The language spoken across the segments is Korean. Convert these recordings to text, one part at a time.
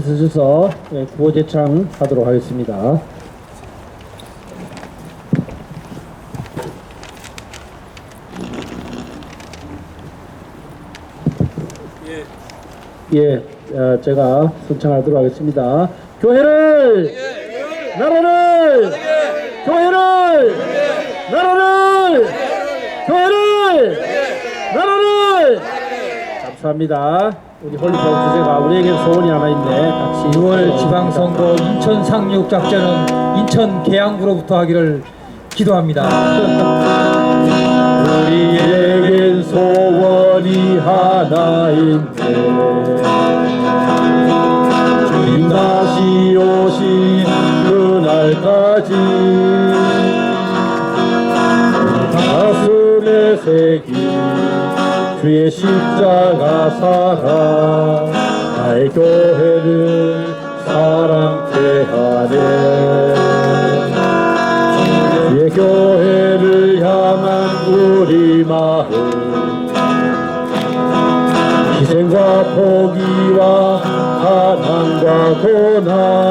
주셔서 예, 구호 제창 하도록 하겠습니다. 예, 어, 제가 선창하도록 하겠습니다. 교회를, 나라를, 교회를, 나라를, 교회를, 나라를. 감사합니다. 우리 홀리파워 주제가 우리에게 소원이 하나 있네. 같이 6월 지방선거 인천 상륙 작전은 인천 계양구로부터 하기를 기도합니다. 우리에겐 소원이 하나인데 주님 다시 오신 그날까지 가슴에 새긴 주의 십자가 사랑 나의 교회를 사랑케 하네. 주의 교회를 향한 우리 마음. 희생과 포기와 가난과 고난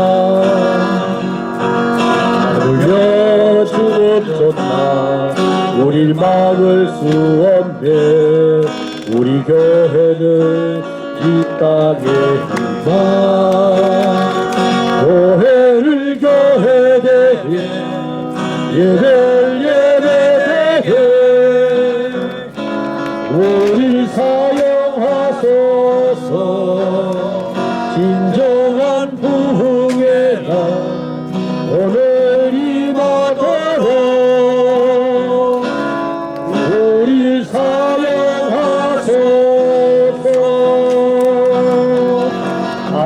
수 없네. 우리 교회는 이 땅의 희망. 교회를 교회되게 예배를 예배되게 우리 사용하소서. 진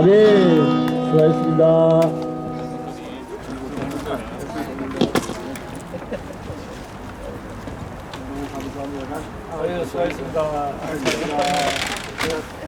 아멘 수고하셨습니다.